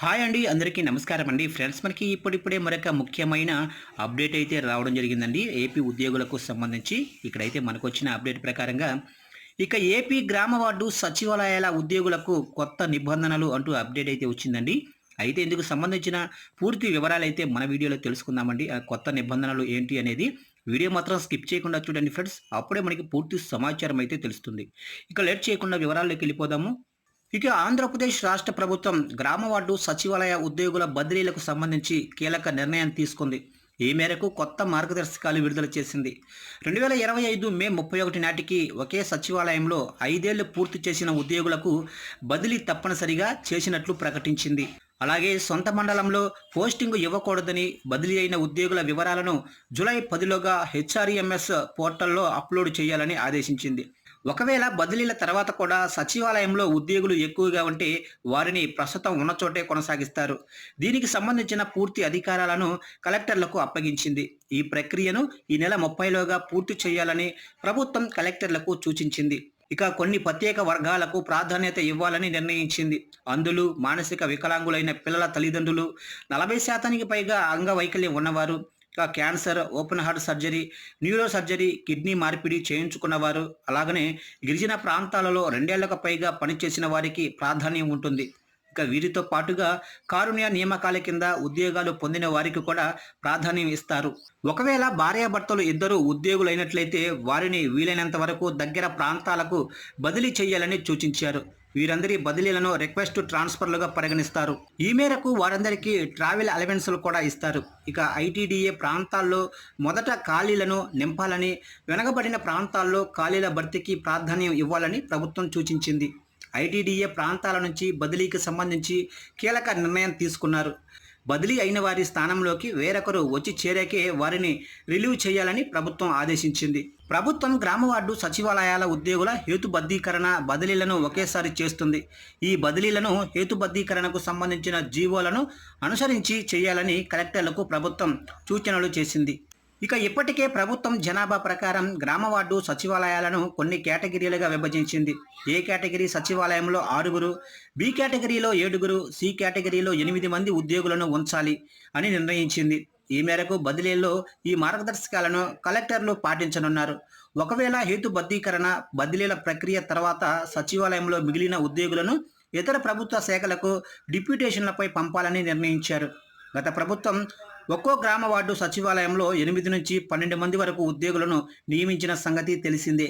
Hi అండి అందరికీ నమస్కారం అండి. ఫ్రెండ్స్ మనకి ఇప్పుడిప్పుడే మరొక ముఖ్యమైన అప్డేట్ అయితే రావడం జరిగిందండి. ఏపీ ఉద్యోగులకు సంబంధించి ఇక్కడైతే మనకు వచ్చిన అప్డేట్ ప్రకారంగా ఇక ఏపీ గ్రామ వార్డు సచివాలయాల ఉద్యోగులకు కొత్త నిబంధనలు అంటూ అప్డేట్ అయితే వచ్చిందండి. అయితే ఇందుకు సంబంధించిన పూర్తి వివరాలు అయితే మన వీడియోలో తెలుసుకుందామండి. ఆ కొత్త నిబంధనలు ఏంటి అనేది వీడియో మాత్రం స్కిప్ చేయకుండా చూడండి ఫ్రెండ్స్. అప్పుడే మనకి పూర్తి సమాచారం అయితే తెలుస్తుంది. ఇక లేట్ చేయకుండా వివరాల్లోకి వెళ్ళిపోదాము. ఇక ఆంధ్రప్రదేశ్ రాష్ట్ర ప్రభుత్వం గ్రామ వార్డు సచివాలయ ఉద్యోగుల బదిలీలకు సంబంధించి కీలక నిర్ణయం తీసుకుంది. ఈ మేరకు కొత్త మార్గదర్శకాలు విడుదల చేసింది. రెండు వేల ఇరవై ఐదు మే ముప్పై ఒకటి నాటికి ఒకే సచివాలయంలో ఐదేళ్ళు పూర్తి చేసిన ఉద్యోగులకు బదిలీ తప్పనిసరిగా చేసినట్లు ప్రకటించింది. అలాగే సొంత మండలంలో పోస్టింగ్ ఇవ్వకూడదని బదిలీ అయిన ఉద్యోగుల వివరాలను జూలై పదిలోగా హెచ్ఆర్ఎంఎస్ పోర్టల్లో అప్లోడ్ చేయాలని ఆదేశించింది. ఒకవేళ బదిలీల తర్వాత కూడా సచివాలయంలో ఉద్యోగులు ఎక్కువగా ఉంటే వారిని ప్రస్తుతం ఉన్న చోటే కొనసాగిస్తారు. దీనికి సంబంధించిన పూర్తి అధికారాలను కలెక్టర్లకు అప్పగించింది. ఈ ప్రక్రియను ఈ నెల ముప్పైలోగా పూర్తి చేయాలని ప్రభుత్వం కలెక్టర్లకు సూచించింది. ఇక కొన్ని ప్రత్యేక వర్గాలకు ప్రాధాన్యత ఇవ్వాలని నిర్ణయించింది. అందులో మానసిక వికలాంగులైన పిల్లల తల్లిదండ్రులు నలభై శాతానికి పైగా అంగవైకల్యం ఉన్నవారు cancer open heart surgery neuro surgery kidney మార్పిడి చేయించుకున్నవారు అలాగనే గిరిజన ప్రాంతాలలో రెండేళ్ళకు పైగా పనిచేసిన వారికి ప్రాధాన్యం ఉంటుంది. ఇక వీరితో పాటుగా కారుణ్య నియామకాల కింద ఉద్యోగాలు పొందిన వారికి కూడా ప్రాధాన్యం ఇస్తారు. ఒకవేళ భార్యాభర్తలు ఇద్దరు ఉద్యోగులైనట్లయితే వారిని వీలైనంత వరకు దగ్గర ప్రాంతాలకు బదిలీ చేయాలని సూచించారు. వీరందరి బదిలీలను రిక్వెస్ట్ ట్రాన్స్ఫర్లుగా పరిగణిస్తారు. ఈ మేరకు వారందరికీ ట్రావెల్ అలవెన్సులు కూడా ఇస్తారు. ఇక ఐటీడీఏ ప్రాంతాల్లో మొదట ఖాళీలను నింపాలని వెనకబడిన ప్రాంతాల్లో ఖాళీల భర్తీకి ప్రాధాన్యం ఇవ్వాలని ప్రభుత్వం సూచించింది. ఐటీడీఏ ప్రాంతాల నుంచి బదిలీకి సంబంధించి కీలక నిర్ణయం తీసుకున్నారు. బదిలీ అయిన వారి స్థానంలోకి వేరొకరు వచ్చి చేరాకే వారిని రిలీవ్ చేయాలని ప్రభుత్వం ఆదేశించింది. ప్రభుత్వం గ్రామ వార్డు సచివాలయాల ఉద్యోగుల హేతుబద్ధీకరణ బదిలీలను ఒకేసారి చేస్తుంది. ఈ బదిలీలను హేతుబద్ధీకరణకు సంబంధించిన జీవోలను అనుసరించి చేయాలని కలెక్టర్లకు ప్రభుత్వం సూచనలు చేసింది. ఇక ఇప్పటికే ప్రభుత్వం జనాభా ప్రకారం గ్రామ వార్డు సచివాలయాలను కొన్ని కేటగిరీలుగా విభజించింది. ఏ కేటగిరీ సచివాలయంలో ఆరుగురు బి కేటగిరీలో ఏడుగురు సి కేటగిరీలో ఎనిమిది మంది ఉద్యోగులను ఉంచాలి అని నిర్ణయించింది. ఈ మేరకు బదిలీల్లో ఈ మార్గదర్శకాలను కలెక్టర్లు పాటించనున్నారు. ఒకవేళ హేతుబద్ధీకరణ బదిలీల ప్రక్రియ తర్వాత సచివాలయంలో మిగిలిన ఉద్యోగులను ఇతర ప్రభుత్వ శాఖలకు డిప్యూటేషన్లపై పంపాలని నిర్ణయించారు. గత ప్రభుత్వం ఒక్కో గ్రామ వార్డు సచివాలయంలో ఎనిమిది నుంచి పన్నెండు మంది వరకు ఉద్యోగులను నియమించిన సంగతి తెలిసిందే.